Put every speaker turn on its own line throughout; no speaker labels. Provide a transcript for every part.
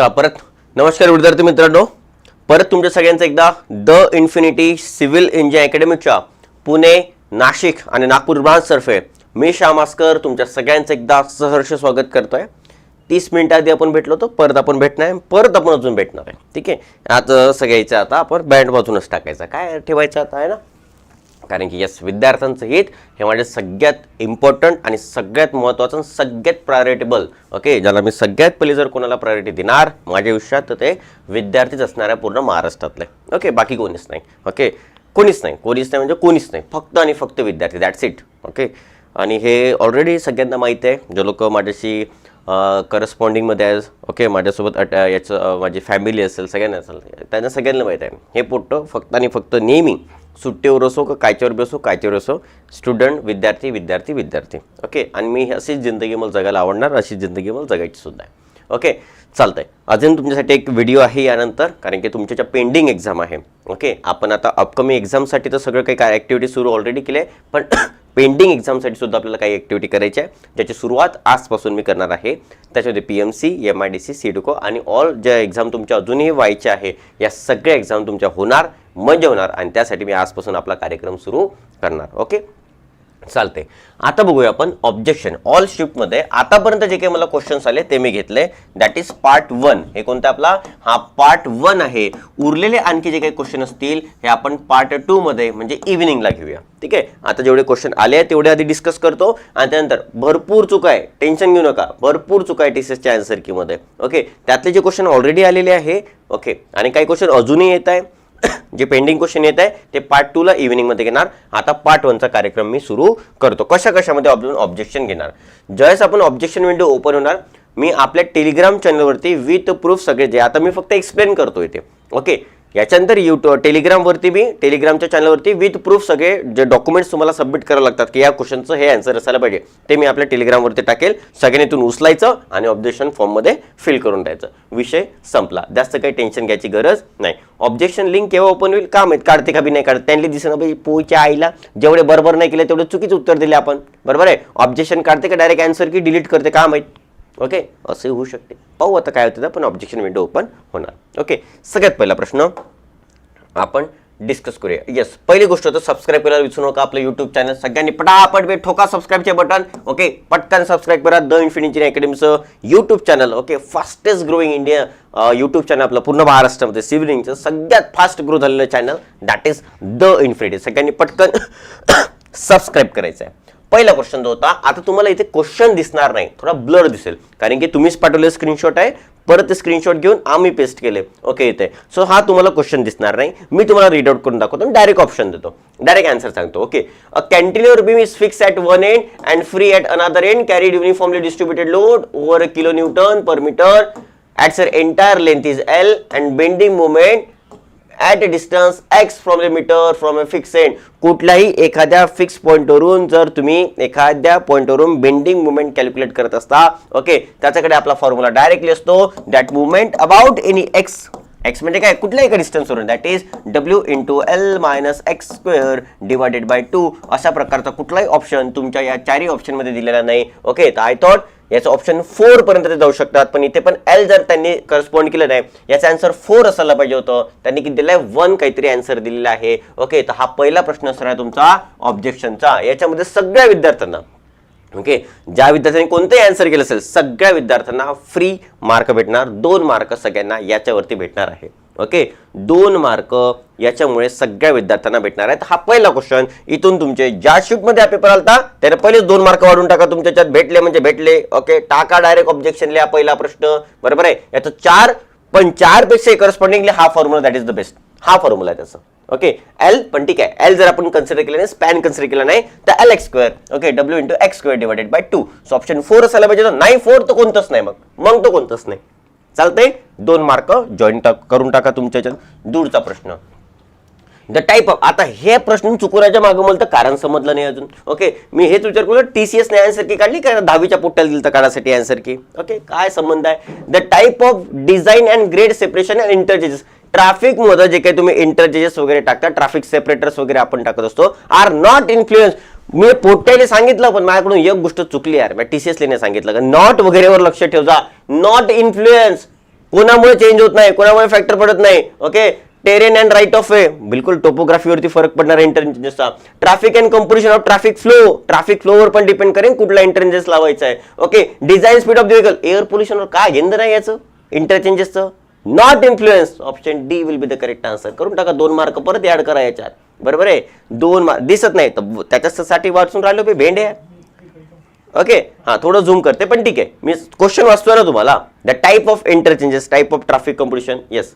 चला परत. नमस्कार विद्यार्थी मित्रांनो. परत तुमच्या सगळ्यांचं एकदा द इन्फिनिटी सिव्हिल इंजिनिअर अकॅडमीच्या पुणे नाशिक आणि नागपूर ब्रांचतर्फे मी श्यामास्कर तुमच्या सगळ्यांचं एकदा सहर्ष स्वागत करतोय. तीस मिनिटं आधी आपण भेटलो होतो परत आपण भेटणार आहे परत आपण अजून भेटणार आहे. ठीक आहे? आता सगळ्याचं आता आपण बँड बाजूनच टाकायचं. काय ठेवायचं आता आहे ना? कारण की यस विद्यार्थ्यांचं हित हे माझे सगळ्यात इम्पॉर्टंट आणि सगळ्यात महत्त्वाचं आणि सगळ्यात प्रायोरिटेबल ओके ज्याला मी सगळ्यात पहिले जर कोणाला प्रायोरिटी देणार माझ्या आयुष्यात तर ते विद्यार्थीच असणार आहे पूर्ण महाराष्ट्रातले. ओके बाकी कोणीच नाही. ओके कोणीच नाही. कोणीच नाही म्हणजे कोणीच नाही. फक्त आणि फक्त विद्यार्थी. दॅट्स इट ओके आणि हे ऑलरेडी सगळ्यांना माहीत आहे. जे लोक माझ्याशी करस्पॉन्डिंगमध्ये आहे ओके माझ्यासोबत अट याचं माझी फॅमिली असेल सगळ्यांना असेल त्यांना सगळ्यांना माहीत आहे. हे पोट्ट फक्त आणि फक्त नेहमी सुट्टीवर असो का कायच्यावर बी असो कायच्यावर असो स्टुडंट विद्यार्थी विद्यार्थी विद्यार्थी. ओके आणि मी अशीच जिंदगी मला जगायला आवडणार अशीच जिंदगी मला जगायची सुद्धा आहे. ओके चालतंय. अजून तुमच्यासाठी एक व्हिडिओ आहे यानंतर कारण की तुमच्या ज्या पेंडिंग एक्झाम आहे ओके आपण आता अपकमिंग एक्झामसाठी तर सगळं काही काय ॲक्टिव्हिटी सुरू ऑलरेडी केली आहे पण पेंडिंग एक्झामसाठी सुद्धा आपल्याला काही ॲक्टिव्हिटी करायची आहे. ज्याची सुरुवात आजपासून मी करणार आहे. त्याच्यामध्ये P M C M I D C C डुको आणि ऑल ज्या एक्झाम तुमच्या अजूनही व्हायच्या आहे या सगळ्या एक्झाम तुमच्या होणार. मजा होणार आणि त्यासाठी मी आजपासून आपला कार्यक्रम सुरू करणार. ओके? चालते आता बघूया आपण ऑब्जेक्शन ऑल शिफ्टमध्ये आतापर्यंत जे काही मला क्वेश्चन्स आले ते मी घेतले. दॅट इज पार्ट वन हे कोणतं आपला? हा पार्ट वन आहे. उरलेले आणखी जे काही क्वेश्चन असतील हे आपण पार्ट टूमध्ये म्हणजे इव्हिनिंगला घेऊया. ठीक आहे? आता जेवढे क्वेश्चन आले आहेत तेवढे आधी डिस्कस करतो. आणि त्यानंतर भरपूर चुका आहे. टेन्शन घेऊ नका. भरपूर चुका आहे टी सी एसच्या आन्सर कीमध्ये ओके? त्यातले जे क्वेश्चन ऑलरेडी आलेले आहे. ओके? आणि काही क्वेश्चन अजूनही येत आहे. जे पेंडिंग क्वेश्चन येत आहे ते पार्ट टूला इव्हिनिंगमध्ये घेणार. आता पार्ट वनचा कार्यक्रम मी सुरू करतो. कशा कशामध्ये ऑब्ज ऑब्जेक्शन घेणार? ज्यावेळेस आपण ऑब्जेक्शन विंडो ओपन होणार मी आपल्या टेलिग्राम चॅनलवरती विथ प्रूफ सगळे जे आता मी फक्त एक्सप्लेन करतो इथे. ओके याच्यानंतर युट्यूब टेलिग्रामवरती मी टेलिग्रामच्या चॅनलवरती विथ प्रूफ सगळे जे डॉक्युमेंट्स तुम्हाला सबमिट करावं लागतात की या क्वेश्चनचं हे आन्सर असायला पाहिजे ते मी आपल्या टेलिग्रामवरती टाकेल सगळ्यांनी उचलायचं आणि ऑब्जेक्शन फॉर्ममध्ये फिल करून द्यायचं. विषय संपला. जास्त काही टेन्शन घ्यायची गरज नाही. ऑब्जेक्शन लिंक केव्हा ओपन होईल? का माहीत? काढते का बी नाही काढत? त्यांनी दिसणं बाई पोईच्या आईला. जेवढे बरोबर नाही केले तेवढे चुकीचं उत्तर दिले आपण. बरोबर आहे? ऑब्जेक्शन काढते का डायरेक्ट आन्सर की डिलीट करते? का माहीत? ओके? असे होऊ शकते. पाहू आता काय होतं पण ऑब्जेक्शन विंडो ओपन होणार. ओके? सगळ्यात पहिला प्रश्न आपण डिस्कस करूया. येस पहिली गोष्ट तर सबस्क्राईब करायला विसरू नका आपलं यूट्यूब चॅनल सगळ्यांनी पटापट वेळ ठोका सबस्क्राईबचे बटन ओके? पटकन सबस्क्राईब करा. The infinity अकॅडमीचं YouTube channel okay? Fastest growing India YouTube channel आपलं पूर्ण महाराष्ट्रामध्ये. सिव्हिलिंगचं सगळ्यात फास्ट ग्रो झालेलं channel that is the Infinity सगळ्यांनी पटकन सबस्क्राईब करायचं आहे पहिला क्वेश्चन जो होता आता तुम्हाला इथे क्वेश्चन दिसणार नाही. थोडा ब्लर दिसेल. कारण की तुम्हीच पाठवले स्क्रीनशॉट आहे. परत ते स्क्रीनशॉट घेऊन आम्ही पेस्ट केले. ओके इथे. सो हा तुम्हाला क्वेश्चन दिसणार नाही. मी तुम्हाला रीड आउट करून दाखवतो डायरेक्ट ऑप्शन देतो. डायरेक्ट आन्सर सांगतो. Okay a continuous beam is fix at one end and free at another end carried uniformly distributed load over kilo newton per metre at sir entire length is L and bending movement at a distance X from the metre from a fix end कुठल्याही एखाद्या fix पॉईंटवरून जर तुम्ही एखाद्या पॉईंटवरून bending movement calculate करत असता okay त्याच्याकडे आपला formula directly असतो. That movement about any X X म्हणजे काय? कुठल्याही एका डिस्टन्सवरून that is W into L minus X square divided by two अशा प्रकारचा कुठलाही ऑप्शन तुमच्या या चारही ऑप्शनमध्ये दिलेला नाही. ओके तर आय थॉट याचं ऑप्शन फोर पर्यंत ते जाऊ शकतात. पण इथे पण एल जर त्यांनी करस्पॉन्ड केलं नाही याचं आन्सर फोर असायला पाहिजे होतं. त्यांनी किती दिलंय? वन काहीतरी आन्सर दिलेला आहे. ओके तर हा पहिला प्रश्न असणार आहे तुमचा ऑब्जेक्शनचा याच्यामध्ये सगळ्या विद्यार्थ्यांना. ओके ज्या विद्यार्थ्यांनी कोणतंही आन्सर केलं असेल सगळ्या विद्यार्थ्यांना हा फ्री मार्क भेटणार दोन मार्क सगळ्यांना याच्यावरती भेटणार आहे. ओके दोन मार्क याच्यामुळे सगळ्या विद्यार्थ्यांना भेटणार आहेत. हा पहिला क्वेश्चन इथून तुमचे ज्या शिफ्टमध्ये हा पेपर आलता त्याने पहिलेच दोन मार्क वाढून टाका. तुमच्याच्यात भेटले म्हणजे भेटले. ओके टाका डायरेक्ट ऑब्जेक्शन लिहा पहिला प्रश्न. बरोबर आहे? याचं चार पण चारपेक्षा करस्पॉन्डिंगली हा formula that is the best हा फॉर्म्युला आहे त्याचा. ओके एल पण ठीक आहे. एल जर आपण कन्सिडर केलं नाही स्पॅन कन्सिडर केला नाही तर L X square okay W into X square divided by two so option four असायला पाहिजे तर नाही फोर तर कोणतंच नाही मग. मग तो कोणतंच नाही. चालतंय? दोन मार्क जॉईन टाक करून टाका तुमच्या याच्यात. दूरचा प्रश्न. द टाईप ऑफ आता हे प्रश्न चुकवण्याच्या मागं मला तर कारण समजलं नाही अजून. ओके मी हेच विचार केलं टी सी एसने आन्सर की काढली का? दहावीच्या पोट्याला दिलं तर काढासाठी आन्सर की. ओके काय संबंध आहे? The type of design and grade separation and interchanges ट्रॅफिकमध्ये जे काही तुम्ही इंटरचेंजेस वगैरे टाकता ट्रॅफिक सेपरेटर्स वगैरे आपण टाकत असतो आर नॉट इन्फ्लुएन्स मी पोट्याने सांगितलं पण माझ्याकडून एक गोष्ट चुकली यार. मी टी सी एस सांगितलं का नॉट वगैरेवर लक्ष ठेव जा नॉट इन्फ्लुएन्स कोणामुळे चेंज होत नाही कोणामुळे फॅक्टर पडत नाही okay terrain and right of way बिलकुल टोपोग्राफीवरती फरक पडणार आहे इंटरचेंजेसचा traffic and composition of traffic flow traffic flower पण डिपेंड करेन कुठला इंटरचेंजेस लावायचा आहे okay design speed of the vehicle air पोल्युशनवर काय घेणं नाही याचं? इंटरचेंजेसचं not influence option D will be the correct answer करून टाका दोन मार्क परत ऍड करा याच्यात. बरोबर आहे? दोन मार्क दिसत नाही. तर त्याच्यासाठी वाचून राहिलो बे भेंडे. ओके हा थोडं झूम करते पण ठीक आहे. मी क्वेश्चन वाचतोय ना तुम्हाला. The type of interchanges type of traffic competition yes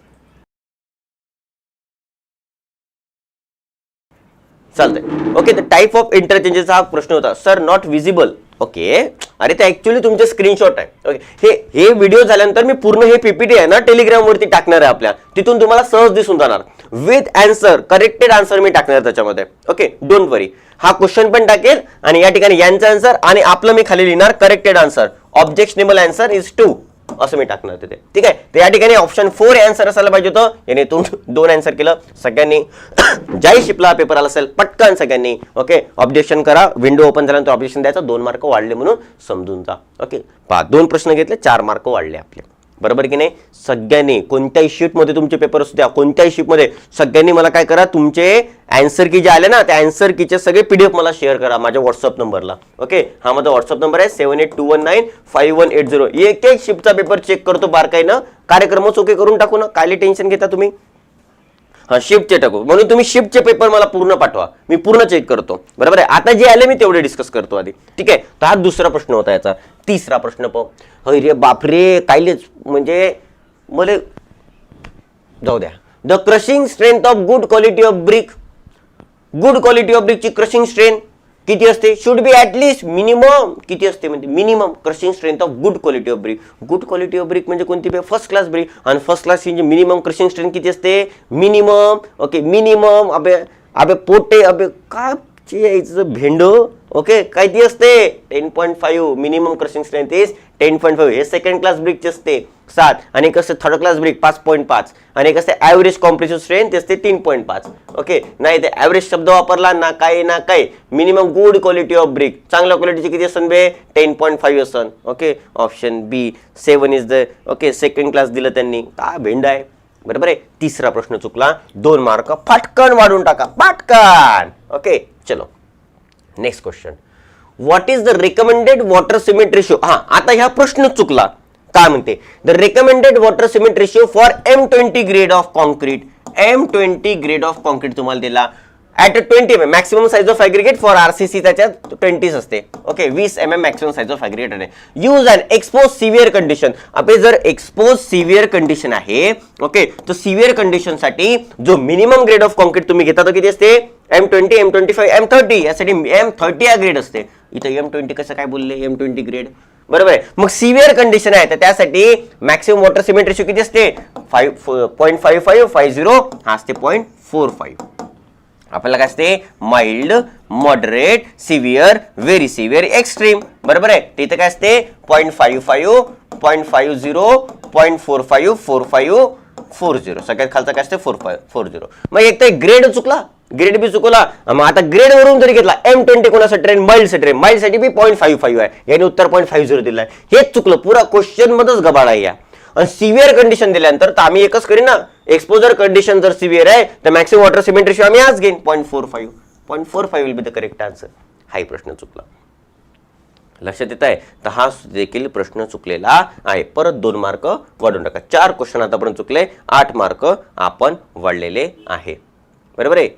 चालतंय. Okay the type of interchanges हा प्रश्न होता. Sir not visible okay. अरे ते ऍक्च्युली तुमचे स्क्रीनशॉट आहे. ओके. हे हे व्हिडिओ झाल्यानंतर मी पूर्ण हे पीपीटी आहे ना टेलिग्रामवरती टाकणार आहे आपल्या. तिथून तुम्हाला सहज दिसून जाणार. विथ अँसर करेक्टेड आन्सर मी टाकणार त्याच्यामध्ये. ओके डोंट वरी हा क्वेश्चन पण टाकेल आणि या ठिकाणी यांचा आन्सर आणि आपलं मी खाली लिहिणार corrected answer objectionable answer is two असं मी टाकणार तिथे. ठीक आहे? तर या ठिकाणी ऑप्शन फोर आन्सर असायला पाहिजे होतं. याने तुम दोन आन्सर केलं. सगळ्यांनी ज्याही शिपला पेपर आला असेल पटकन सगळ्यांनी ओके ऑब्जेक्शन करा. विंडो ओपन झाल्यानंतर ऑब्जेक्शन द्यायचं. दोन मार्क वाढले म्हणून समजून जा ओके पहा दोन प्रश्न घेतले चार मार्क वाढले आपले. बरोबर की नाही? सगळ्यांनी कोणत्याही शीटमध्ये तुमचे पेपर असू द्या कोणत्याही शीटमध्ये सगळ्यांनी मला काय करा तुमचे अँसर की जे आले ना त्या अँसर कीचे सगळे पीडीएफ मला शेअर करा माझ्या व्हॉट्सअप नंबरला ओके हा माझा व्हॉट्सअप नंबर आहे seven eight two one nine five one eight zero एक एक शिफ्टचा पेपर चेक करतो बारकाईनं. कार्यक्रमच ओके करून टाकू ना. कायले टेन्शन घेता तुम्ही? हा शिफ्टचे टाकू. म्हणून तुम्ही शिफ्टचे पेपर मला पूर्ण पाठवा. मी पूर्ण चेक करतो. बरोबर आहे? आता जे आले मी तेवढे डिस्कस करतो आधी. ठीक आहे? तर हा दुसरा प्रश्न होता याचा. तिसरा प्रश्न पाहू हय रे बापरे! कायलेच म्हणजे मला जाऊ द्या. The crushing strength of good quality of brick good quality of ब्रिकची crushing strength किती असते? Should be at least minimum किती असते? म्हणजे minimum crushing strength of good quality of brick good quality of brick म्हणजे कोणती? फर्स्ट क्लास ब्रिक आणि first class म्हणजे minimum crushing strength किती असते? मिनिमम ओके मिनिमम अबे अबे पोटे अबे काय यायचं भेंड. ओके काय ती असते? Ten point five minimum crushing strength is ten point five हे सेकंड क्लास ब्रिकचे असते सात. आणि एक असते थर्ड क्लास ब्रिक पाच पॉईंट पाच. आणि एक असते ॲव्हरेज कॉम्प्रेसिव्ह स्ट्रेंथ असते तीन पॉईंट पाच. ओके नाही ते ॲव्हरेज शब्द वापरला ना काय ना काय minimum good quality of brick चांगल्या क्वालिटीची किती असन बे? टेन पॉईंट फाईव्ह असन. Okay option B seven is the okay second class दिलं त्यांनी. काय भेंड आहे? बरोबर आहे? तिसरा प्रश्न चुकला. दोन मार्क फाटकन वाढून टाका. पटकन ओके चलो. Next question what is the recommended water cement ratio हा आता ह्या प्रश्न चुकला. काय म्हणते? The recommended water cement ratio for M twenty grade of concrete M twenty grade of concrete तुम्हाला दिला. At twenty M M maximum size of aggregate for RCC त्याच्यात ट्वेंटीच असते. ओके वीस M M maximum size of aggregate आहे. Use and expose severe condition आपले जर expose severe condition आहे ओके तर सिव्हिअर कंडिशनसाठी जो मिनिमम ग्रेड ऑफ कॉन्क्रीट तुम्ही घेता तो किती असते? M twenty M twenty five M thirty यासाठी एम थर्टी हा ग्रेड असते. इथं एम ट्वेंटी कसं काय बोलले? एम ट्वेंटी ग्रेड बरोबर आहे. मग सिव्हिअर कंडिशन आहे. तर त्यासाठी मॅक्सिमम वॉटर सिमेंट रेशो किती असते? Five point five five five zero हा असते पॉईंट फोर फाईव्ह आपल्याला काय असते? Mild moderate severe very severe extreme बरोबर आहे? तर इथं काय असते? Point five five point five zero point four five four five four zero सगळ्यात खालचा काय असते? फोर फाय फोर झिरो मग एक तर ग्रेड चुकला. ग्रेड बी चुकला मग आता ग्रेड वरून जरी घेतला एम ट्वेंटी कोणासाठी ट्रेन माइल्ड ट्रेन माइल्डसाठी बी पॉईंट फाईव्ह फाईव्ह आहे. याने उत्तर पॉईंट फाईव्ह झिरो आहे हेच चुकलं. पुरा क्वेश्चन मध्येच गबाड आहे या. आणि सिव्हिअर कंडिशन दिल्यानंतर तर आम्ही एकच करीन ना. एक्सपोजर कंडिशन जर सिव्हिअर आहे तर मॅक्सिमम वॉटर सिमेंट आम्ही आज घेईन. Point four five point four five will be the correct answer हाही प्रश्न चुकला. लक्षात येत आहे? तर हा देखील प्रश्न चुकलेला आहे. परत दोन मार्क वाढून टाका. चार क्वेश्चन आतापर्यंत चुकले. आठ मार्क आपण वाढलेले आहे. बरोबर आहे?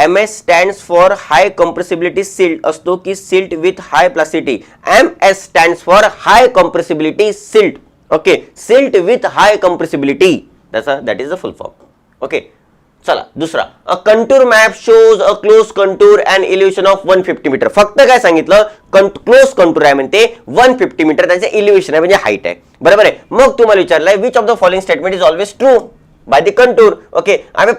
M S stand for high compressibility silt असतो की silt with high plasticity M S stand for high compressibility silt okay silt with high compressibility त्याचा that is a full form okay चला दुसरा. A contour map shows a close contour and elevation of one fifty meter फक्त काय सांगितलं? Close contour आहे म्हणते one fifty meter त्याचे elevation आहे म्हणजे हाईट आहे. बरोबर आहे? मग तुम्हाला विचारलंय which of the following statement is always true by the contour okay आम्ही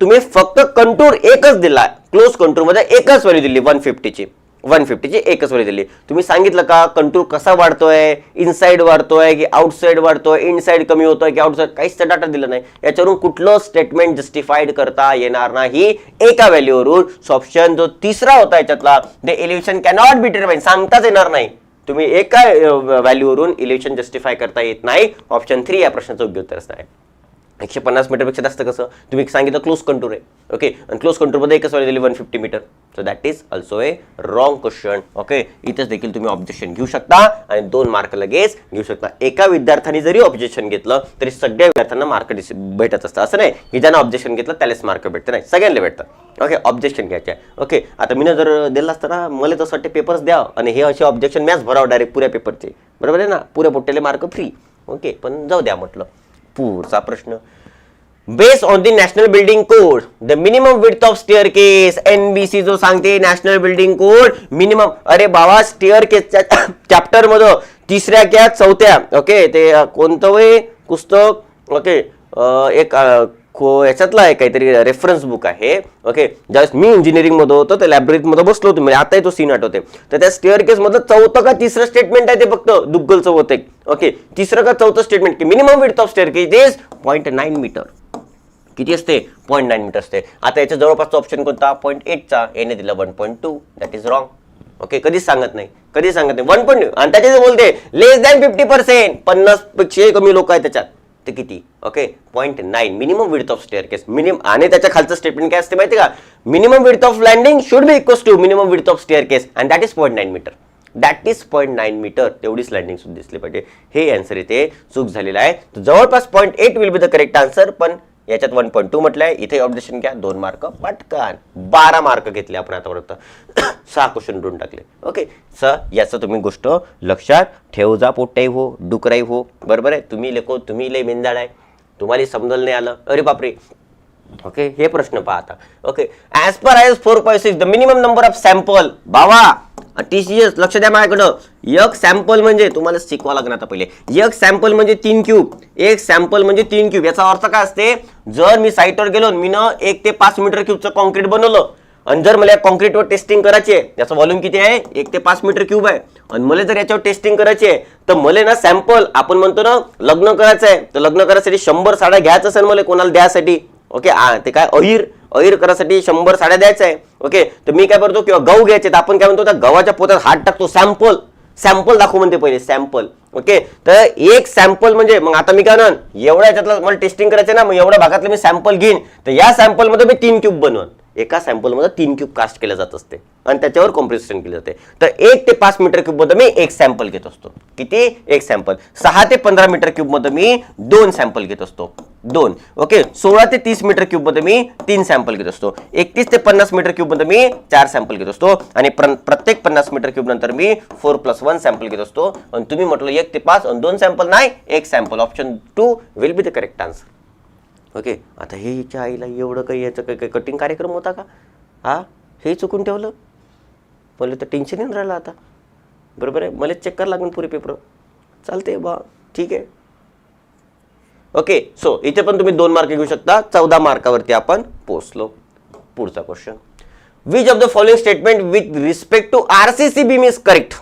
तुम्ही फक्त कंटूर एकच दिला क्लोज कंट्रोलमध्ये एकच व्हॅल्यू दिली वन फिफ्टीची वन फिफ्टीची एकच व्हॅल्यू दिली. तुम्ही सांगितलं का कंटूर कसा वाढतोय? इनसाइड वाढतोय की आउटसाइड वाढतोय? इनसाइड कमी होतोय की आउटसाइड काहीच डाटा दिला नाही. याच्यावरून कुठलं स्टेटमेंट जस्टिफाईड करता येणार नाही. एका व्हॅल्यूवरून ऑप्शन जो तिसरा होता याच्यातला the elevation cannot be determine सांगताच येणार नाही. तुम्ही एका व्हॅल्यूवरून इलेक्शन जस्टिफाय करता येत नाही. ऑप्शन थ्री या प्रश्नाचं योग्य उत्तर असणार आहे. एकशे पन्नास मीटरपेक्षा जास्त कसं? तुम्ही सांगितलं क्लोज कंटूर आहे. ओके आणि क्लोज कंटूरमध्ये एकच व्हॅल्यू दिली one fifty metre so that is also a wrong question okay इथंच देखील तुम्ही ऑब्जेक्शन घेऊ शकता आणि दोन मार्क लगेच घेऊ शकता. एका विद्यार्थ्याने जरी ऑब्जेक्शन घेतलं तरी सगळ्या विद्यार्थ्यांना मार्क भेटत असतं. असं नाही. की ज्यांना ऑब्जेक्शन घेतलं त्यालाच मार्क भेटतं. नाही. सगळ्यांना भेटतं. ओके ऑब्जेक्शन घ्यायचे. ओके आता मी जर दिलं असतं ना मला तसं वाटते पेपर्स द्या. आणि हे असे ऑब्जेक्शन मॅच भरावं डायरेक्ट पुऱ्या पेपरचे बरोबर आहे ना? पुऱ्या पोट्टेले मार्क फ्री ओके पण जाऊ द्या म्हटलं. पुढचा प्रश्न. Based on the national building code the minimum width of staircase NBC जो सांगते नॅशनल बिल्डिंग कोड मिनिमम अरे बाबा स्टेअर केसच्या चॅप्टरमध्ये तिसऱ्या क्या चौथ्या ओके ते कोणतं वय? पुस्तक ओके एक खो याच्यातला आहे काहीतरी रेफरन्स बुक आहे. ओके ज्यावेळेस मी इंजिनिअरिंगमध्ये होतो त्या लायब्ररीमध्ये बसलो होतो म्हणजे आता तो सीन आठवते तर त्या स्टेअर केसमधलं चौथं का तिसरं स्टेटमेंट आहे ते फक्त दुग्गल चौथ एक ओके तिसरं का चौथं स्टेटमेंट की minimum width of staircase is point nine metre किती असते? पॉईंट नाईन मीटर असते. आता याच्या जवळपासचा ऑप्शन कोणता? पॉईंट एटचा याने दिला one point two that is wrong okay कधीच सांगत नाही. कधीच सांगत नाही. वन पॉईंट आणि त्याच्यात बोलते लेस दॅन फिफ्टी पर्सेंट पन्नासपेक्षा कमी लोक आहेत त्याच्यात. ते किती? Okay point nine minimum width of staircase minimum आणि त्याच्या खालचं स्टेटमेंट काय असते माहिती का? Minimum width of landing should be equals to minimum width of staircase and that is point nine metre that is point nine metre तेवढीच landing सुद्धा दिसली पाहिजे. हे आन्सर इथे चूक झालेलं आहे. जवळपास point eight will be the correct answer पण याच्यात वन पॉईंट टू म्हटलंय. इथे ऑब्जेक्शन घ्या. दोन मार्क पटकन. बारा मार्क घेतले आपण आतापर्यंत सहा क्वेश्चन डून टाकले. ओके स याचं तुम्ही गोष्ट लक्षात ठेव जा पोट्टाई हो डुकराई हो. बरोबर आहे? तुम्ही लेखो तुम्ही लय मेंदाळ आहे तुम्हाला समजलं नाही आलं. अरे बापरे. ओके हे प्रश्न पाहता. Okay as per I S four point six the minimum number of sample बाबा टी सी एस लक्ष द्या माझ्याकडं. एक सॅम्पल म्हणजे तुम्हाला शिकवा लागणार आता पहिले. एक सॅम्पल म्हणजे तीन क्यूब एक सॅम्पल म्हणजे तीन क्यूब याचा अर्थ काय असते? जर मी साईटवर गेलो मी न एक ते पाच मीटर क्यूबचं कॉन्क्रीट बनवलं आणि जर मला कॉन्क्रीटवर टेस्टिंग करायची आहे याचं व्हॉल्यूम किती आहे? एक ते पाच मीटर क्यूब आहे. आणि मला जर याच्यावर टेस्टिंग करायची आहे तर मला ना सॅम्पल आपण म्हणतो ना लग्न करायचं आहे तर लग्न करायसाठी शंभर साड्या घ्यायचं असेल मला कोणाला द्यासाठी? ओके? ते काय अहिर? अहिर करायसाठी शंभर साड्या द्यायचं आहे ओके? तर मी काय करतो किंवा गहू घ्यायचे तर आपण काय म्हणतो त्या गव्हाच्या पोत्यात हात टाकतो सॅम्पल सॅम्पल दाखवू म्हणते पहिले सॅम्पल ओके? तर एक सॅम्पल म्हणजे मग आता मी काय म्हणन एवढ्या याच्यातलं मला टेस्टिंग करायचं ना मग एवढ्या भागातलं मी सॅम्पल घेईन. तर या सॅम्पलमध्ये मी तीन क्यूब बनवन. एका सॅम्पलमध्ये तीन क्यूब कास्ट केलं जात असते. आणि त्याच्यावर कॉम्प्रेशन केले जाते. तर एक ते पाच मीटर क्यूबमध्ये मी एक सॅम्पल घेत असतो. किती? एक सॅम्पल सहा ते पंधरा मीटर क्यूबमध्ये मी दोन सॅम्पल घेत असतो. दोन. ओके सोळा ते तीस मीटर क्यूबमध्ये मी तीन सॅम्पल घेत असतो. एकतीस ते पन्नास मीटर क्यूबमध्ये मी चार सॅम्पल घेत असतो. आणि प्रत्येक पन्नास मीटर क्यूब नंतर मी फोर प्लस वन सॅम्पल घेत असतो. आणि तुम्ही म्हटलं एक ते पाच आणि दोन सॅम्पल नाही एक sample option two will be the correct answer okay? आता हे हिच्या आईला एवढं काही याचं काही काही कटिंग कार्यक्रम होता का? हा? हे चुकून ठेवलं? मला तर टेन्शन येऊन राहिलं आता. बरोबर आहे? मला चेक करावं लागेल पुरे पेपर चालते बा. ठीक आहे. ओके सो इथे पण तुम्ही दोन मार्क घेऊ शकता. चौदा मार्कावरती आपण पोचलो पुढचा question which of the following statement with respect to R C C beam is correct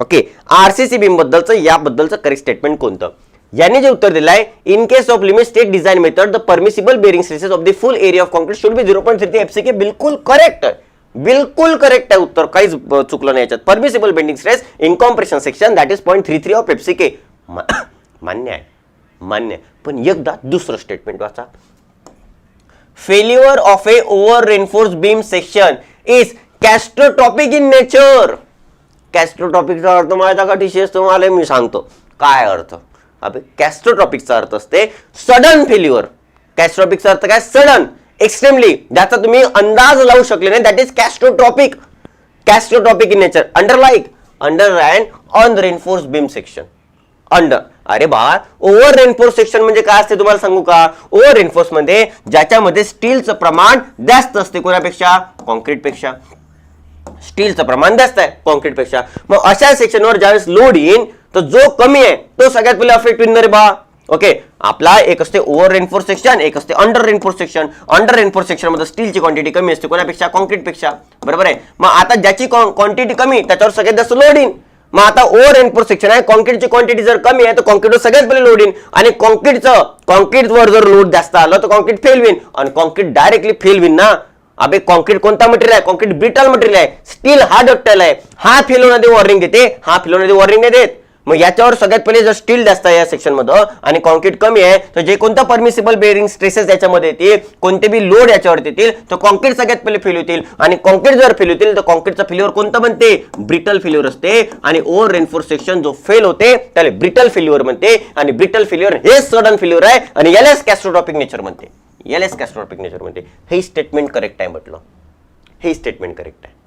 okay R C C beam बद्दलचं याबद्दलचं करेक्ट स्टेटमेंट कोणतं? यांनी जे उत्तर दिलं आहे in case of limit state design method the permissible bearing stresses of the full area of concrete should be zero point three F C K बिलकुल correct आहे बिलकुल करेक्ट आहे उत्तर. काहीच चुकलं नाही याच्यात. Permissible bending stress in compression section that is point three three of F C K मान्य आहे. मान्य आहे. पण एकदा दुसरं स्टेटमेंट वाचा. Failure of a over reinforce beam section is catastrophic in nature कॅस्ट्रोटॉपिकचा अर्थ माहिती का? टीसीएस तुम्हाला? मी सांगतो. काय अर्थ? कॅस्ट्रोट्रॉपिकचा अर्थ असते सडन फेल्युअर कॅस्ट्रॉपिकचा अर्थ काय? सडन एक्स्ट्रीमली ज्याचा तुम्ही अंदाज लावू शकले नाही that is catastrophic catastrophic in nature under like under and on reinforce beam section under अरे बा ओव्हर रेनफोर्स सेक्शन म्हणजे काय असते तुम्हाला सांगू का? ओव्हर रेनफोर्समध्ये ज्याच्यामध्ये स्टीलचं प्रमाण जास्त असते कोणापेक्षा? कॉन्क्रीटपेक्षा. स्टीलचं प्रमाण जास्त आहे कॉन्क्रीटपेक्षा. मग अशा सेक्शनवर ज्यावेळेस लोड येईन तर जो कमी आहे तो सगळ्यात पहिले अफेक्ट होईल रे बा. ओके आपला एक असते ओव्हर रेनफोर्स सेक्शन एक असते under reinforce section under reinforce सेक्शनमध्ये स्टीलची क्वांटिटी कमी असते. कोणापेक्षा? कॉन्क्रीटपेक्षा बरोबर आहे? मग आता ज्याची क्वांटिटी कमी त्याच्यावर सगळ्यात जास्त लोड येईन. मग आता ओव्हर रेनफोर्स सेक्शन आहे. कॉन्क्रीटची क्वांटिटी जर कमी आहे तर कॉन्क्रीटवर सगळ्यात पहिले लोड येईल आणि कॉन्क्रीटचं कॉन्क्रीटवर जर लोड जास्त आलं तर कॉन्क्रीट फेल होईल आणि कॉन्क्रीट डायरेक्टली फेल होईल ना. अबे कॉन्क्रीट कोणता मटेरियल आहे? कॉन्क्रीट ब्रिटल मटेरियल आहे. स्टील हा डक्टल आहे. हा फिलोमध्ये वॉर्निंग देते हा फिलोमध्ये वॉर्निंग नाही देत. मग याच्यावर सगळ्यात पहिले जर स्टील जास्त आहे या सेक्शनमध्ये आणि कॉन्क्रीट कमी आहे तर जे कोणतं परमिसिबल बेअरिंग स्ट्रेसेस याच्यामध्ये येतील कोणते बी लोड याच्यावर येतील तर कॉन्क्रीट सगळ्यात पहिले फेल होतील. आणि कॉन्क्रीट जर फेल होतील तर कॉन्क्रीटचा फेल्युअर कोणतं बनते? ब्रिटल फेल्युअर असते. आणि ओव्हर रेनफोर्स सेक्शन जो फेल होते त्याला ब्रिटल फेल्युअर म्हणते. आणि ब्रिटल फेल्युअर हे सडन फेल्युअर आहे. आणि यालाच कॅस्ट्रोटॉपिक नेचर म्हणते. यालाच कॅस्ट्रोटॉपिक नेचर म्हणते. हे स्टेटमेंट करेक्ट आहे म्हटलं. हे स्टेटमेंट करेक्ट आहे.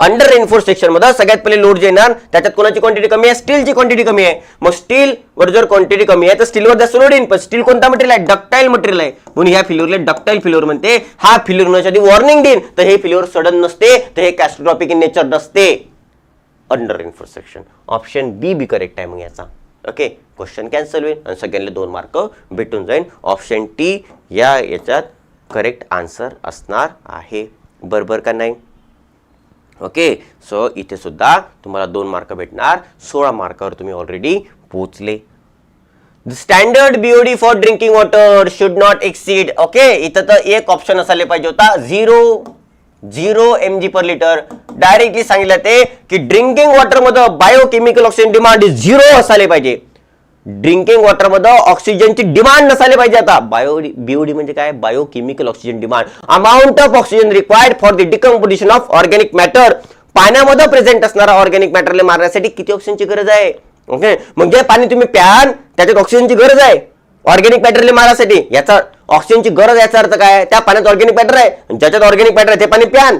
अंडर रेनफोर्स सेक्शनमध्ये सगळ्यात पहिले लोड जे येणार त्याच्यात कोणाची क्वांटिटी कमी आहे? स्टीलची क्वांटिटी कमी आहे. मग स्टील वर जर क्वांटिटी कमी आहे तर स्टीलवर जास्त लोड येईल पण स्टील कोणता मटेरियल आहे? डक्टाईल मटेरियल आहे. म्हणून ह्या फिल्युअरला डक्टाईल फिल्युअर म्हणते. हा फिल्युअर नच्या वॉर्निंग देईन. तर हे फिल्युअर सडन नसते. तर हे कॅस्ट्रॉपिक इन नेचर नसते. Under reinforce section option B B correct आहे मग याचा. ओके क्वेश्चन कॅन्सल होईल. आणि सगळ्यांना दोन मार्क भेटून जाईल. ऑप्शन टी या याच्यात करेक्ट आन्सर असणार आहे. बरोबर का नाही? ओके सो इथे सुद्धा तुम्हाला दोन मार्क भेटणार. सोळा मार्कावर तुम्ही ऑलरेडी पोहोचले. Standard BOD for drinking water should not exceed okay इथं तर एक ऑप्शन असायला पाहिजे होता. Zero zero M G per litre directly सांगितलं ते की ड्रिंकिंग वॉटरमध्ये बायोकेमिकल ऑक्सिजन डिमांड झिरो असायला पाहिजे. ड्रिंकिंग वॉटरमध्ये ऑक्सिजनची डिमांड नसायला पाहिजे आता. बायो बीओडी म्हणजे काय? Biochemical oxygen demand amount of oxygen required for the decomposition of organic matter पाण्यामध्ये प्रेझेंट असणारा ऑर्गॅनिक मॅटरला मारण्यासाठी किती ऑक्सिजनची गरज आहे? ओके मग जे पाणी तुम्ही प्याल त्याच्यात ऑक्सिजनची गरज आहे. ऑर्गॅनिक मॅटरला मारण्यासाठी याचा ऑक्सिजनची गरज याचा अर्थ काय? त्या पाण्यात ऑर्गॅनिक मॅटर आहे. ज्याच्यात ऑर्गॅनिक मॅटर आहे ते पाणी प्यान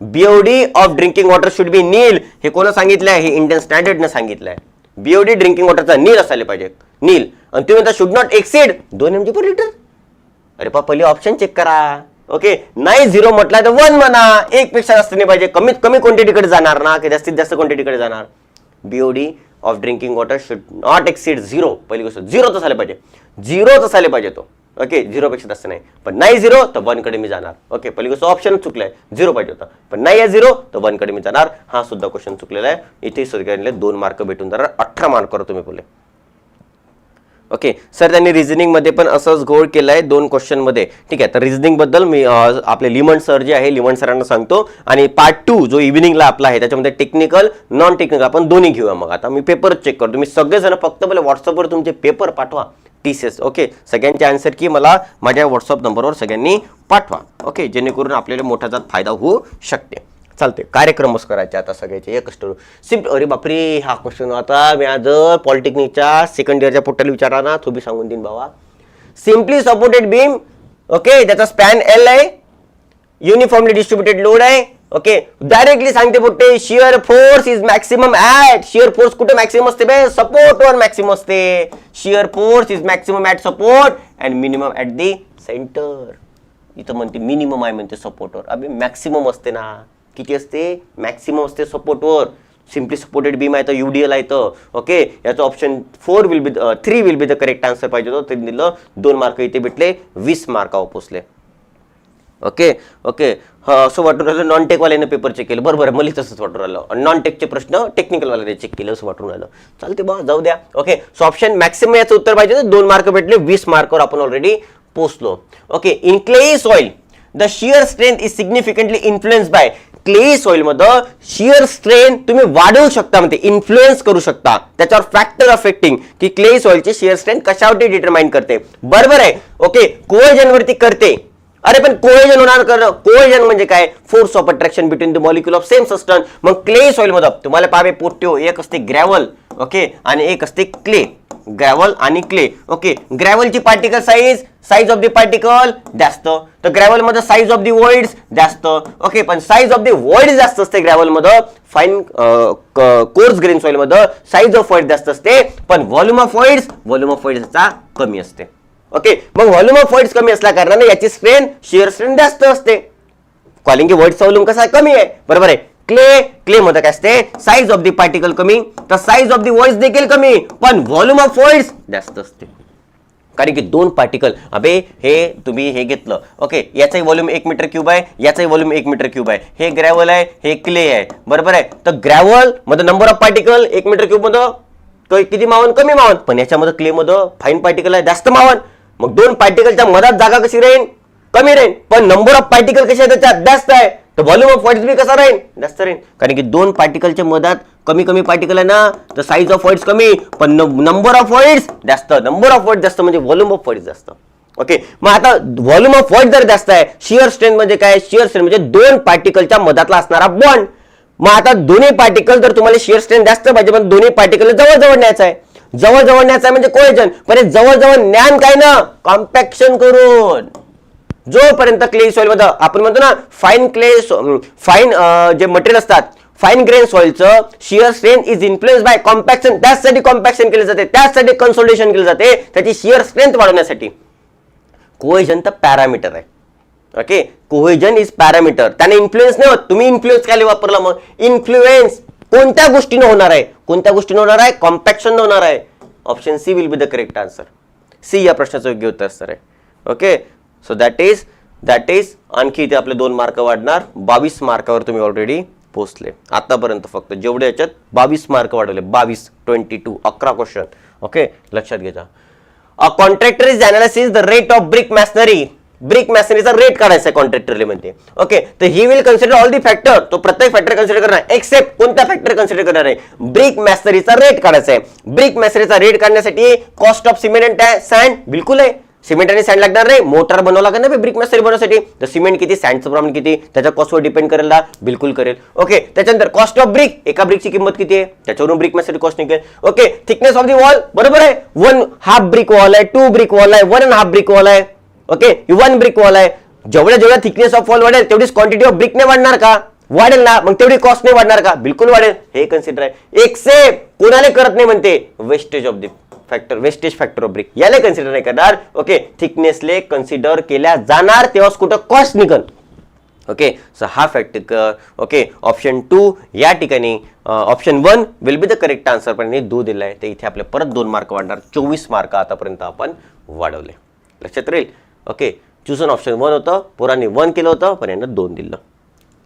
BOD of drinking water should be nil हे कोण सांगितलं आहे हे इंडियन स्टँडर्डनं सांगितलं आहे बीओडी ड्रिंकिंग वॉटरचा नील असायला पाहिजे. नील. आणि तुम्ही तर शुड नॉट एक्सीड दोन एम जी पर लिटर अरे पा पहिले ऑप्शन चेक करा. ओके नाही झिरो म्हटला तर वन म्हणा. एक पेक्षा जास्त नाही पाहिजे. कमीत कमी क्वांटिटीकडे जाणार ना? की जास्तीत जास्त क्वांटिटीकडे जाणार? BOD of drinking water should not exceed zero पहिली गोष्ट झिरोच असायला पाहिजे. झिरोच असायला पाहिजे तो. ओके झिरो पेक्षा जास्त नाही. पण नाही झिरो तर वनकडे मी जाणार. ओके पहिली गोष्ट ऑप्शन चुकलाय. झिरो पाहिजे होता. पण नाही आहे झिरो तर वनकडे मी जाणार. हा सुद्धा क्वेश्चन चुकलेला आहे. इथे सरकारने दोन मार्क भेटून जाणार. अठरा मार्कवर तुम्ही बोले ओके सर त्यांनी रिझनिंगमध्ये पण असंच घोळ आहे दोन क्वेश्चनमध्ये ठीक आहे तर रिझनिंगबद्दल मी आपले लिमन सर जे आहे लिमन सरांना सांगतो. आणि पार्ट टू जो इव्हिनिंगला आपला आहे त्याच्यामध्ये टेक्निकल नॉन टेक्निकल आपण दोन्ही घेऊया मग. आता मी पेपर चेक करतो. तुम्ही सगळेजण फक्त मला व्हॉट्सअपवर तुमचे पेपर पाठवा. टी सी एस ओके सगळ्यांचे आन्सर की मला माझ्या व्हॉट्सअप नंबरवर सगळ्यांनी पाठवा. ओके जेणेकरून आपल्याला मोठा जात फायदा होऊ शकते. चालते कार्यक्रमच करायचे आता सगळ्याचे एक स्टोरी सिम्प अरे बापरे हा क्वेश्चन आता मी आज पॉलिटेक्निकच्या सेकंड इयरच्या पोट्याला विचारा ना तो बी सांगून देईन बाबा सिम्पली सपोर्टेड बीम ओके त्याचा स्पॅन एल आहे. युनिफॉर्मली डिस्ट्रीब्युटेड लोड आहे ओके डायरेक्टली सांगते पुढे shear force is maximum at shear force कुठे मॅक्सिमम असते बे? सपोर्ट वर मॅक्सिमम असते. Shear force is maximum at support and minimum at the centre इथं म्हणते मिनिमम आहे म्हणते सपोर्टवर अभि मॅक्सिमम असते ना. किती असते मॅक्सिमम असते सपोर्टवर सिम्पली सपोर्टेड बीम आहे तर यू डी एल आहे तर ओके याचं option four will be three will be the correct answer पाहिजे होतं. ते दिलं दोन मार्क इथे भेटले वीस मार्कावर पोचले. ओके ओके असं वाटून राहिलं नॉन टेकवाल्यानं पेपर चेक केलं. बरोबर बरं मला तसंच वाटून राहिलं. नॉन टेकचे प्रश्न टेक्निकलवाल्याने चेक केलं असं वाटून राहिलं. चालते बा जाऊ द्या. ओके सो ऑप्शन मॅक्सिमम याचं उत्तर पाहिजे तर दोन मार्क भेटले वीस मार्कवर आपण ऑलरेडी पोचलो. Okay in soil the shear strength is significantly influence by clay सॉइलमध्ये shear strain तुम्ही वाढवू शकता म्हणजे इन्फ्लुएन्स करू शकता. त्याच्यावर फॅक्टर अफेक्टिंग की क्ले सॉइलची शिअर स्ट्रेन कशावरती डिटरमाइन करते. बरोबर आहे? ओके कोएजन वरती करते. अरे पण कोएजन होणार कर कोएजन म्हणजे काय? Force of attraction between the molecule of same substance मग क्ले सॉइलमध्ये तुम्हाला पाहावे पोट्यो हो. एक असते ग्रॅव्हल ओके आणि एक असते क्ले ग्रॅव्हल आणि clay okay ग्रॅव्हलची particle size size of the particle जास्त. तर ग्रॅव्हलमध्ये साईज ऑफ द वॉइड्स जास्त. ओके पण साईज ऑफ द वॉइड जास्त असते ग्रॅव्हलमध्ये फाईन कोर्स ग्रीन सॉइलमध्ये साईज ऑफ वॉइड जास्त असते. पण volume of world volume of वॉइड्सचा कमी असते. ओके मग व्हॉल्यूम ऑफ वर्ल्ड कमी असल्या कारणाने याची स्ट्रेन शिअर स्ट्रेन जास्त असते. कॉलिंग की वर्डचा व्हॉल्यूम कसा आहे कमी आहे? बरोबर आहे. क्ले क्ले मध्ये काय असते? साईज ऑफ द पार्टिकल कमी तर साईज ऑफ द वॉइस देखील कमी पण व्हॉल्यूम ऑफ वॉइस जास्त असते. कारण की दोन पार्टिकल अबे हे तुम्ही हे घेतलं. ओके याचाही व्हॉल्यूम एक मीटर क्यूब आहे याचाही व्हॉल्यूम एक मीटर क्यूब आहे. हे ग्रॅव्हल आहे हे क्ले आहे. बरोबर आहे? तर ग्रॅव्हलमध्ये नंबर ऑफ पार्टिकल एक मीटर क्यूबमध्ये तो किती मावन? कमी मावन. पण याच्यामध्ये क्ले मध्ये फाईन पार्टिकल आहे जास्त मावन. मग दोन पार्टिकलच्या मधात जागा कशी राहील कमी राहील पण नंबर ऑफ पार्टिकल कशी आहे त्याच्यात? जास्त आहे. तर व्हॉल्यूम ऑफ व्हॉइड्स बी कसा राहील? जास्त राहील. कारण की दोन पार्टिकलच्या मधात कमी कमी पार्टिकल आहे ना तर साईज ऑफ व्हॉइड्स कमी पण नंबर ऑफ व्हॉइड्स जास्त. नंबर ऑफ व्हॉइड जास्त म्हणजे व्हॉल्यूम ऑफ व्हॉइड्स जास्त. ओके मग आता व्हॉल्यूम ऑफ व्हॉइड जर जास्त आहे शिअर स्ट्रेंथ म्हणजे काय? शिअर स्ट्रेंथ म्हणजे दोन पार्टिकलच्या मधातला असणारा बॉन्ड मग आता दोन्ही पार्टिकल जर तुम्हाला शिअर स्ट्रेंथ जास्त पाहिजे पण दोन्ही पार्टिकल जवळ जवळ न्यायचं आहे. जवळ जवळ न्यायचं आहे म्हणजे कोयजन पण हे जवळ जवळ ज्ञान काय ना? कॉम्पॅक्शन करून. जोपर्यंत क्ले सॉइलमध्ये आपण म्हणतो ना फाईन क्ले फाईन जे मटेरियल असतात fine grain सॉइलचं shear strength is influence by compaction त्याचसाठी कॉम्पॅक्शन केले जाते त्याचसाठी कन्सोल्टेशन केले जाते त्याची शिअर स्ट्रेंथ वाढवण्यासाठी. कोहेजन तर पॅरामीटर आहे. ओके कोहेजन इज पॅरामीटर त्याने इन्फ्लुएन्स नाही होत. तुम्ही इन्फ्लुएन्स काय वापरला मग? इन्फ्लुएन्स कोणत्या गोष्टीनं होणार आहे? कोणत्या गोष्टीनं होणार आहे? कॉम्पॅक्शन होणार आहे. Option C will be the correct answer C या प्रश्नाचं योग्य उत्तर सर आहे. Okay so that is that is आणखी इथे आपले दोन मार्क वाढणार. बावीस मार्कावर तुम्ही ऑलरेडी पोहोचले. आतापर्यंत फक्त जेवढे याच्यात बावीस मार्क वाढवले. बावीस ट्वेंटी टू अकरा क्वेश्चन ओके लक्षात घ्या a contractor is analysis the rate of brick masonry brick मॅशनरीचा rate काढायचा आहे कॉन्ट्रॅक्टरले मध्ये ओके तर he will consider all the factor तो प्रत्येक फॅक्टर कन्सिडर करणार एक्सेप्ट कोणत्या फॅक्टर कन्सिडर करणार आहे ब्रिक मॅशनरीचा रेट काढायचा आहे. ब्रिक मॅशनरीचा रेट काढण्यासाठी कॉस्ट ऑफ सिमेंट आहे सँड बिलकुल आहे. सिमेंट आणि सँड लागणार नाही. मोटर बनवावं लागणार नाही ब्रिक मॅसरी बनवण्यासाठी. तर सिमेंट किती सँडचं प्रमाण किती त्याच्या कॉस्टवर डिपेंड करेल ना बिलकुल करेल. ओके त्याच्यानंतर कॉस्ट ऑफ ब्रिक एका ब्रिकची किंमत किती आहे? त्याच्यावरून ब्रिक मॅसरी कॉस्ट निघेल. Okay thickness of the wall बरोबर आहे? वन हाफ ब्रिक वॉल आहे टू ब्रिक वॉल आहे one and half brick wall आहे. ओके वन ब्रिक वॉल आहे. जेवढ्या जेवढ्या थिकनेस ऑफ वॉल वाढेल तेवढीच क्वांटिटी ऑफ ब्रिक नाही वाढणार का? वाढेल ना. मग तेवढी कॉस्ट नाही वाढणार का? बिलकुल वाढेल. हे कन्सिडर आहे. एक्सेप्ट कोणाला करत नाही म्हणते? Wastage of the factor wastage factor of brick याला कन्सिडर नाही करणार. ओके थिकनेसले कन्सिडर केल्या जाणार तेव्हाच कुठं कॉस्ट निघल ओके सो हा फॅक्टर ओके ऑप्शन टू या ठिकाणी option one will be the correct answer पण दो दिला आहे तर इथे आपले परत दोन मार्क वाढणार. चोवीस मार्क आतापर्यंत आपण वाढवले. लक्षात राहील? ओके चूजन ऑप्शन वन होतं पोरांनी वन केलं होतं पण यांना दोन दिलं.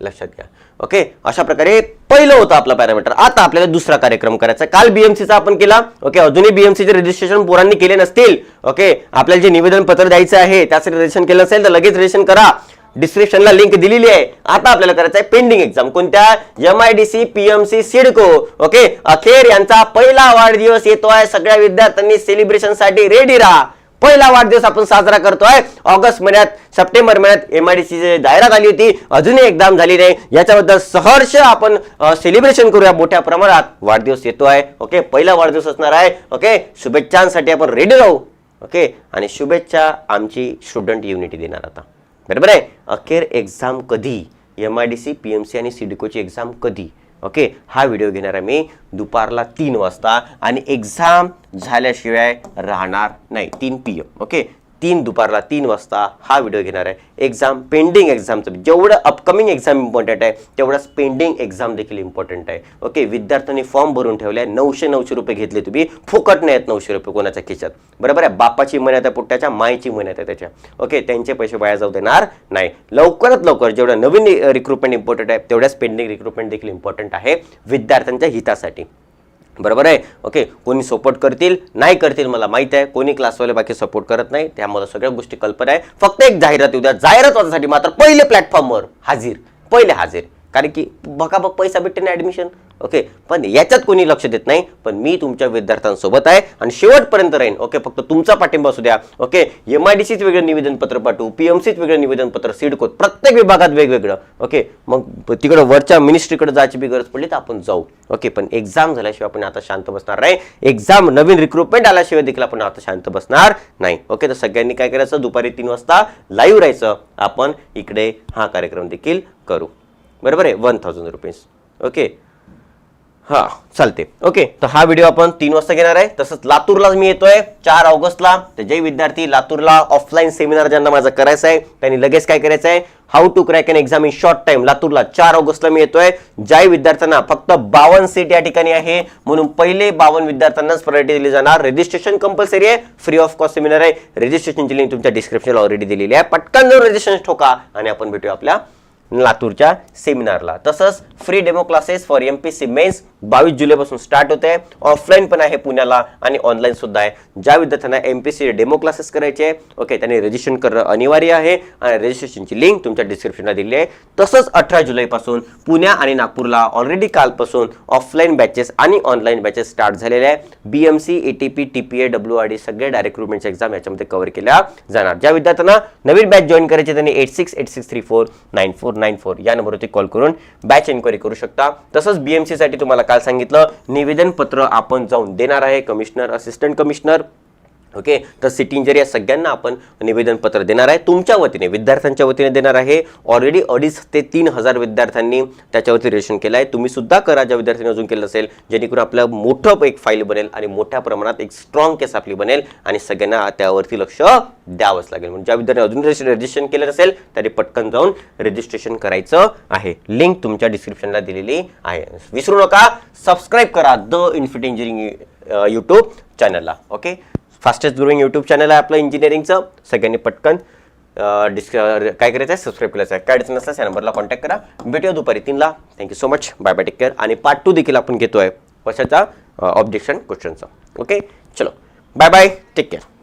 लक्षात घ्या. ओके अशा प्रकारे पहिलं होतं आपला पॅरामीटर आता आपल्याला दुसरा कार्यक्रम करायचा काल बीएमसीचा आपण केला. ओके अजूनही बीएमसीचे रजिस्ट्रेशन पोरांनी केले नसतील. ओके आपल्याला जे निवेदन पत्र द्यायचं आहे त्यासाठी रजिस्ट्रेशन केलं असेल तर लगेच रजिस्ट्रेशन करा. डिस्क्रिप्शनला लिंक दिलेली आहे. आता आपल्याला करायचं आहे पेंडिंग एक्झाम कोणत्या? M I D C PMC CIDCO okay अखेर यांचा पहिला वाढदिवस येतो आहे सगळ्या विद्यार्थ्यांनी सेलिब्रेशनसाठी रेडी राहा. पहिला वाढदिवस आपण साजरा करतोय. ऑगस्ट महिन्यात सप्टेंबर महिन्यात एमआयडीसी जाहिरात आली होती. अजूनही एक्झाम झाली नाही. याच्याबद्दल सहर्ष आपण सेलिब्रेशन करूया. मोठ्या प्रमाणात वाढदिवस येतो आहे ओके? पहिला वाढदिवस असणार आहे. ओके? शुभेच्छांसाठी आपण रेडी राहू. ओके? आणि शुभेच्छा आमची स्टुडंट युनिटी देणार आता. बरोबर आहे? अखेर एक्झाम कधी? M I D C P M C आणि सिडकोची एक्झाम कधी? ओके? हा व्हिडिओ घेणार आहे मी दुपारला तीन वाजता आणि एक्झाम झाल्याशिवाय राहणार नाही. तीन पी एम ओके? तीन दुपारला तीन वाजता हा व्हिडिओ घेणार आहे. एक्झाम पेंडिंग एक्झामचं जेवढं अपकमिंग एक्झाम इम्पॉर्टंट आहे तेवढंच पेंडिंग एक्झाम देखील इम्पॉर्टंट आहे. ओके विद्यार्थ्यांनी फॉर्म भरून ठेवले नऊशे नऊशे रुपये घेतले तुम्ही. फुकट नाही आहेत नऊशे रुपये कोणाच्या खिशात. बरोबर आहे? बापाची मन्यात आहे पुट्ट्याच्या मायची मन्यात आहे त्याच्या. ओके त्यांचे पैसे वाया जाऊ देणार नाही. लवकरात लवकर जेवढं नवीन रिक्रुटमेंट इम्पॉर्टंट आहे तेवढ्याच पेंडिंग रिक्रुटमेंट देखील इम्पॉर्टंट आहे विद्यार्थ्यांच्या हितासाठी. बरोबर आहे? ओके कोणी सपोर्ट करतील? नाही करतील मला माहीत आहे. कोणी क्लासवाले बाकी सपोर्ट करत नाही त्यामुळे सगळ्या गोष्टी कल्पना आहे. फक्त एक जाहिरात येऊ द्या जाहिरात वाचण्यासाठी मात्र पहिले प्लॅटफॉर्मवर हाजीर. पहिले हाजीर. कारण की बघा बघ पैसा भेटते ना ऍडमिशन ओके पण याच्यात कोणी लक्ष देत नाही. पण मी तुमच्या विद्यार्थ्यांसोबत आहे आणि शेवटपर्यंत राहीन. ओके फक्त तुमचा पाठिंबा असू द्या. ओके एम आय डी सीच वेगळं निवेदनपत्र पाठवू. पी एम सीच वेगळं निवेदनपत्र सिडकोत प्रत्येक विभागात वेगवेगळं. ओके मग तिकडं वरच्या मिनिस्ट्रीकडे जायची बी गरज पडली तर आपण जाऊ. ओके पण एक्झाम झाल्याशिवाय आपण आता शांत बसणार नाही. एक्झाम नवीन रिक्रुटमेंट आल्याशिवाय देखील आपण आता शांत बसणार नाही. ओके तर सगळ्यांनी काय करायचं? दुपारी तीन वाजता लाईव्ह राहायचं. आपण इकडे हा कार्यक्रम देखील करू. बरोबर आहे? वन थाउजंड रुपीज ओके हा चालते ओके तर हा व्हिडिओ आपण तीन वाजता घेणार आहे. तसंच लातूरला मी येतोय. चार ऑगस्टला. तर जे विद्यार्थी लातूरला ऑफलाईन सेमिनार ज्यांना माझा करायचा आहे त्यांनी लगेच काय करायचं आहे? How to crack an exam in short time लातूरला चार ऑगस्टला मी येतोय. ज्या विद्यार्थ्यांना फक्त बावन्न सीट या ठिकाणी आहे. म्हणून पहिले बावन्न विद्यार्थ्यांनाच प्रायोरिटी दिली जाणार. रजिस्ट्रेशन कंपल्सरी आहे. फ्री ऑफ कॉस्ट सेमिनार आहे. रजिस्ट्रेशनची लिंक तुमच्या डिस्क्रिप्शनला ऑलरेडी दिलेली आहे. पटकन जाऊन रजिस्ट्रेशन ठोका आणि आपण भेटूया आपल्या लातूरच्या सेमिनारला. तसंच free demo classes for M P C mains बावीस जुलैपासून स्टार्ट होते. ऑफलाईन पण आहे पुण्याला आणि ऑनलाईन सुद्धा आहे. ज्या विद्यार्थ्यांना M P C demo classes करायचे ओके त्यांनी रजिस्ट्रेशन करणं अनिवार्य आहे. आणि रजिस्ट्रेशनची लिंक तुमच्या डिस्क्रिप्शनला दिली आहे. तसंच अठरा जुलैपासून पुण्या आणि नागपूरला ऑलरेडी कालपासून ऑफलाईन बॅचेस आणि ऑनलाईन बॅचेस स्टार्ट झालेले आहे. B M C A T P T P A W R D सगळे डायरेक्ट रिक्रुटमेंटच्या एक्झाम याच्यामध्ये कव्हर केल्या जाणार. ज्या विद्यार्थ्यांना नवीन बॅच जॉईन करायचे त्यांनी eight six eight six three four nine four nine four या नंबरवरती कॉल करून बॅच एन्क्वायरी करू शकता. तसंच बीएमसीसाठी तुम्हाला काल सांगितलं निवेदन पत्र आपण जाऊन देणार आहे कमिशनर असिस्टंट कमिशनर ओके? तर सिटी इंजिनियर या सगळ्यांना आपण निवेदनपत्र देणार आहे. तुमच्या वतीने विद्यार्थ्यांच्या वतीने देणार आहे. ऑलरेडी अडीच ते तीन हजार विद्यार्थ्यांनी त्याच्यावरती रजिस्ट्रेशन केलं आहे. तुम्ही सुद्धा करा ज्या विद्यार्थ्यांनी अजून केलं असेल जेणेकरून आपलं मोठं एक फाईल बनेल आणि मोठ्या प्रमाणात एक स्ट्रॉंग केस आपली बनेल आणि सगळ्यांना त्यावरती लक्ष द्यावंच लागेल. म्हणजे ज्या विद्यार्थ्यांनी अजून रजिस्ट्रेशन केलं नसेल तरी पटकन जाऊन रजिस्ट्रेशन करायचं आहे. लिंक तुमच्या डिस्क्रिप्शनला दिलेली आहे. विसरू नका. सबस्क्राईब करा. द इन्फिट इंजिनिअरिंग यूट्यूब चॅनलला okay? Fastest growing YouTube channel आहे आपलं इंजिनिअरिंगचं. सगळ्यांनी पटकन डिस्क काय करायचं आहे? सबस्क्राईब करायचं आहे काय अडचण नसल्यास या नंबरला कॉन्टॅक्ट करा. भेटूया दुपारी तीनला. Thank you so much bye bye take care आणि पार्ट टू देखील आपण घेतो आहे कशाचा ऑब्जेक्शन क्वेश्चनचा ओके चलो. Bye bye take care